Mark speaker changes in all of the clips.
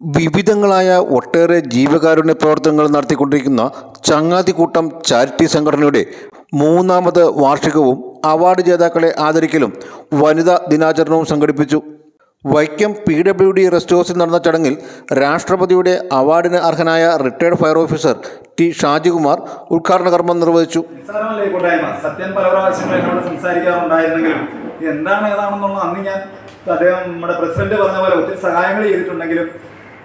Speaker 1: വിവിധങ്ങളായ ഒട്ടേറെ ജീവകാരുണ്യ പ്രവർത്തനങ്ങൾ നടത്തിക്കൊണ്ടിരിക്കുന്ന ചങ്ങാതിക്കൂട്ടം ചാരിറ്റി സംഘടനയുടെ മൂന്നാമത് വാർഷികവും അവാർഡ് ജേതാക്കളെ ആദരിക്കലും വനിതാ ദിനാചരണവും സംഘടിപ്പിച്ചു. Vaikom P W D rest ഹൗസിൽ നടന്ന ചടങ്ങിൽ രാഷ്ട്രപതിയുടെ അവാർഡിന് അർഹനായ retired fire officer T Shajikumar ഉദ്ഘാടന കർമ്മം നിർവഹിച്ചു.
Speaker 2: സത്യൻ പല പ്രാവശ്യങ്ങൾ എന്നോട് സംസാരിക്കാറുണ്ടായിരുന്നെങ്കിലും എന്താണ് ഏതാണെന്നുള്ള അന്ന് ഞാൻ അദ്ദേഹം നമ്മുടെ പ്രസിഡന്റ് പറഞ്ഞ പോലെ ഒത്തിരി സഹായങ്ങൾ ചെയ്തിട്ടുണ്ടെങ്കിലും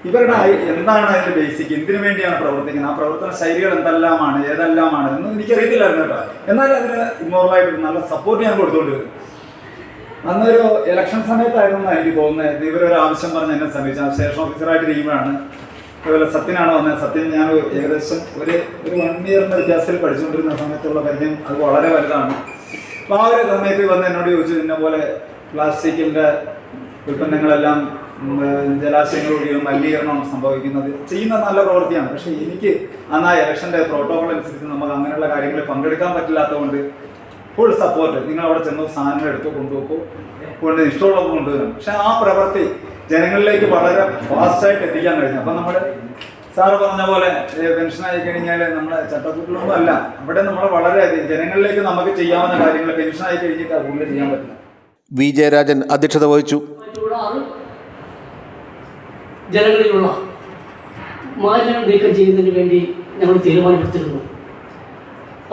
Speaker 2: ഇവരുടെ എന്താണ് അതിന്റെ ബേസിക് എന്തിനു വേണ്ടിയാണ് പ്രവർത്തിക്കുന്നത്? ആ പ്രവർത്തന ശൈലികൾ എന്തെല്ലാമാണ്? ഏതെല്ലാമാണ്? എന്ന് എനിക്കറിയത്തില്ലായിരുന്നു കേട്ടോ. എന്നാൽ അതിന് ഇമോറലായിട്ട് നല്ല സപ്പോർട്ട് ഞാൻ കൊടുത്തുകൊണ്ട് വരും. അന്നൊരു ഇലക്ഷൻ സമയത്തായിരുന്നു എനിക്ക് തോന്നുന്നത്. ഇവരൊരു ആവശ്യം പറഞ്ഞ് എന്നെ സമീപിച്ചു സ്റ്റേഷൻ ഓഫീസറായിട്ട് ഇരിക്കുമ്പോഴാണ് അതുപോലെ സത്യനാണ് വന്നത് സത്യൻ ഞാൻ ഏകദേശം ഒരു ഒരു വൺ ഇയറിന്റെ വ്യത്യാസത്തിൽ പഠിച്ചുകൊണ്ടിരുന്ന സമയത്തുള്ള പരിചയം അത് വളരെ വലുതാണ്. അപ്പോൾ ആ ഒരു സമയത്ത് വന്ന് എന്നോട് ചോദിച്ചു ഇന്ന പോലെ പ്ലാസ്റ്റിക്കിന്റെ ഉൽപ്പന്നങ്ങളെല്ലാം ജലാശയങ്ങൾ വഴിയും മലിനീകരണമാണ് സംഭവിക്കുന്നത്. ചെയ്യുന്ന നല്ല പ്രവൃത്തിയാണ്. പക്ഷേ എനിക്ക് അന്ന് ആ ഇലക്ഷന്റെ പ്രോട്ടോകോൾ അനുസരിച്ച് നമുക്ക് അങ്ങനെയുള്ള കാര്യങ്ങളിൽ പങ്കെടുക്കാൻ പറ്റില്ലാത്തതുകൊണ്ട് ഫുൾ സപ്പോർട്ട് നിങ്ങൾ അവിടെ ചെന്ന് സാധനങ്ങൾ എടുത്തു കൊണ്ടുപോക്കോ കൊണ്ട് ഇഷ്ടമുള്ളപ്പോൾ കൊണ്ടുവരും. പക്ഷെ ആ പ്രവൃത്തി ജനങ്ങളിലേക്ക് വളരെ ഫാസ്റ്റായിട്ട് എത്തിക്കാൻ കഴിഞ്ഞു. അപ്പം നമ്മൾ സാറ് പറഞ്ഞ പോലെ പെൻഷൻ ആയി കഴിഞ്ഞാൽ നമ്മുടെ ചട്ടക്കൂട്ടിലൊന്നും അല്ല. അവിടെ നമ്മൾ വളരെ ജനങ്ങളിലേക്ക് നമുക്ക് ചെയ്യാവുന്ന കാര്യങ്ങൾ പെൻഷൻ ആയി കഴിഞ്ഞിട്ട് കൂടുതൽ ചെയ്യാൻ പറ്റില്ല
Speaker 1: വി. ജയരാജൻ അധ്യക്ഷത വഹിച്ചു.
Speaker 3: ജനങ്ങളിലുള്ള മാലിന്യം നീക്കം ചെയ്യുന്നതിന് വേണ്ടി ഞങ്ങൾ തീരുമാനമെടുത്തിരുന്നു.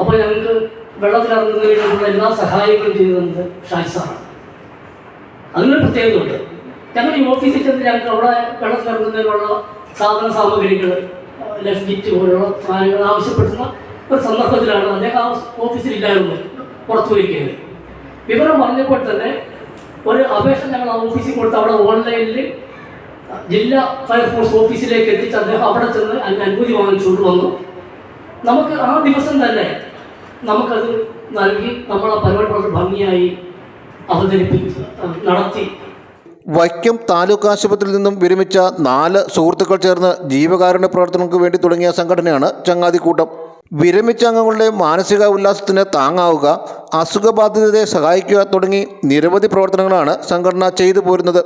Speaker 3: അപ്പോൾ ഞങ്ങൾക്ക് വെള്ളത്തിലിറങ്ങുന്നതിന് വേണ്ടിയുള്ള എല്ലാ സഹായങ്ങളും ചെയ്തു തന്നത് അതിനൊരു പ്രത്യേകതയുണ്ട്. ഞങ്ങൾ ഈ ഓഫീസിൽ ചെന്ന് ഞങ്ങൾക്ക് അവിടെ വെള്ളത്തിലിറങ്ങുന്നതിനുള്ള സാധന സാമഗ്രികൾ ലഫ് കിറ്റ് പോലുള്ള സാധനങ്ങൾ ആവശ്യപ്പെടുന്ന ഒരു സന്ദർഭത്തിലാണ് അദ്ദേഹം ആ ഓഫീസിൽ ഇല്ലായിരുന്നു പുറത്തു പോയിരിക്കുന്നത്. വിവരം പറഞ്ഞപ്പോൾ തന്നെ ഒരു അപേക്ഷ ഞങ്ങൾ ആ ഓഫീസിൽ കൊടുത്ത് അവിടെ ഓൺലൈനിൽ ജില്ലാ ഫയർഫോഴ്സ് ഓഫീസിലേക്ക് എത്തിച്ച് അദ്ദേഹം അവിടെ ചെന്ന് അതിന് അനുമതി വാങ്ങിച്ചുകൊണ്ട് വന്നു. നമുക്ക് ആ ദിവസം തന്നെ നമുക്കത് നൽകി നമ്മൾ ആ പരിപാടി ഭംഗിയായി അവതരിപ്പിച്ച് നടത്തി.
Speaker 1: വൈക്കം താലൂക്ക് ആശുപത്രിയിൽ നിന്നും വിരമിച്ച നാല് സുഹൃത്തുക്കൾ ചേർന്ന് ജീവകാരുണ്യ പ്രവർത്തനങ്ങൾക്ക് വേണ്ടി തുടങ്ങിയ സംഘടനയാണ് ചങ്ങാതിക്കൂട്ടം. വിരമിച്ച അംഗങ്ങളുടെ മാനസിക ഉല്ലാസത്തിന് താങ്ങാവുക അസുഖബാധിതരെ സഹായിക്കുക തുടങ്ങി നിരവധി പ്രവർത്തനങ്ങളാണ് സംഘടന ചെയ്തു പോരുന്നത്.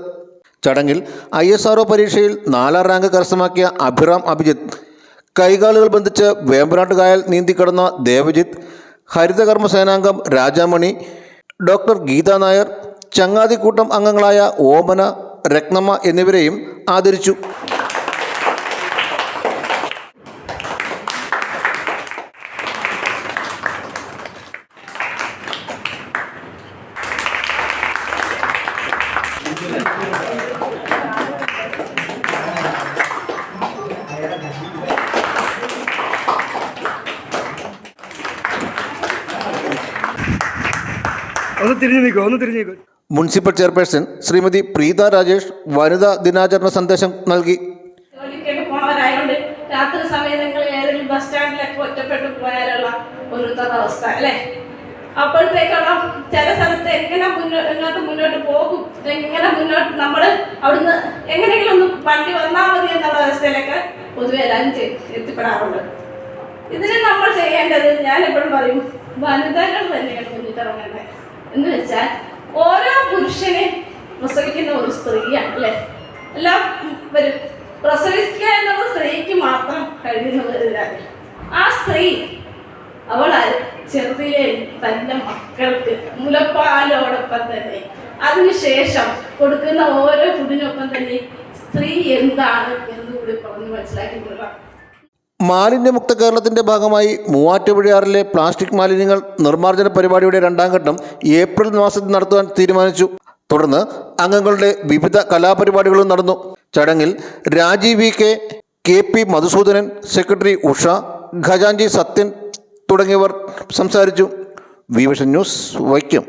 Speaker 1: ചടങ്ങിൽ ഐ എസ് പരീക്ഷയിൽ നാലാം റാങ്ക് കരസ്ഥമാക്കിയ അഭിറാം അഭിജിത്ത് കൈകാലുകൾ ബന്ധിച്ച് വേമ്പനാട്ടുകായൽ നീന്തിക്കടന്ന ദേവജിത്ത് ഹരിതകർമ്മ സേനാംഗം രാജാമണി ഡോക്ടർ ഗീതാ നായർ ചങ്ങാതിക്കൂട്ടം അംഗങ്ങളായ ഓമന രത്നമ്മ എന്നിവരെയും ആദരിച്ചു.
Speaker 4: ഒന്ന് തിരിഞ്ഞു നിൽക്കോ ഒന്ന് തിരിഞ്ഞു നിൽക്കോ.
Speaker 1: മുനിസിപ്പൽ ചെയർപേഴ്സൺ ശ്രീമതി പ്രീത രാജേഷ് വനിതാ ദിനാചരണ സന്ദേശം നൽകി.
Speaker 5: ജോലിക്കൊക്കെ പോണവരായതുകൊണ്ട് രാത്രി സമയങ്ങളിൽ ഏതെങ്കിലും ബസ് സ്റ്റാൻഡിലൊക്കെ ഒറ്റപ്പെട്ടു പോയാലുള്ള അവസ്ഥ അല്ലേ? അപ്പോഴത്തേക്കുള്ള ചില സ്ഥലത്ത് എങ്ങനെ മുന്നോ മുന്നോട്ട് മുന്നോട്ട് പോകും? എങ്ങനെ മുന്നോട്ട് നമ്മൾ അവിടുന്ന് എങ്ങനെയെങ്കിലും ഒന്ന് വണ്ടി വന്നാൽ മതി എന്നുള്ള അവസ്ഥയിലൊക്കെ പൊതുവെ എല്ലാവരും ചെ- എത്തിപ്പെടാറുണ്ട്. ഇതിന് നമ്മൾ ചെയ്യേണ്ടത് ഞാൻ എപ്പോഴും പറയും വനിതകൾ തന്നെയാണ് മുന്നിട്ടിറങ്ങേണ്ടത്. എന്ന് വെച്ചാൽ ഓരോ പുരുഷനെ പ്രസവിക്കുന്ന ഒരു സ്ത്രീയാണ് അല്ലെ? എല്ലാം വരും. പ്രസവിക്കുക എന്നുള്ള സ്ത്രീക്ക് മാത്രം കഴിയുന്നവരില്ല ആ സ്ത്രീ അവൾ ചെറുതിലെ തന്റെ മക്കൾക്ക് മുലപ്പാലോടൊപ്പം തന്നെ അതിനുശേഷം കൊടുക്കുന്ന ഓരോ ഫുഡിനൊപ്പം തന്നെ സ്ത്രീ എന്താണ് എന്നുകൂടി പറഞ്ഞ് മനസ്സിലാക്കി കൊടുക്കണം
Speaker 1: മാലിന്യമുക്ത കേരളത്തിന്റെ ഭാഗമായി മൂവാറ്റുപുഴയാറിലെ പ്ലാസ്റ്റിക് മാലിന്യങ്ങൾ നിർമ്മാർജന പരിപാടിയുടെ രണ്ടാം ഘട്ടം ഏപ്രിൽ മാസത്തിൽ നടത്തുവാൻ തീരുമാനിച്ചു. തുടർന്ന് അംഗങ്ങളുടെ വിവിധ കലാപരിപാടികളും നടന്നു. ചടങ്ങിൽ Rajeev V K K P Madhusudanan secretary Usha ഖജാൻജി Sathyan തുടങ്ങിയവർ സംസാരിച്ചു. വിവിഷൻ ന്യൂസ് വൈക്കം.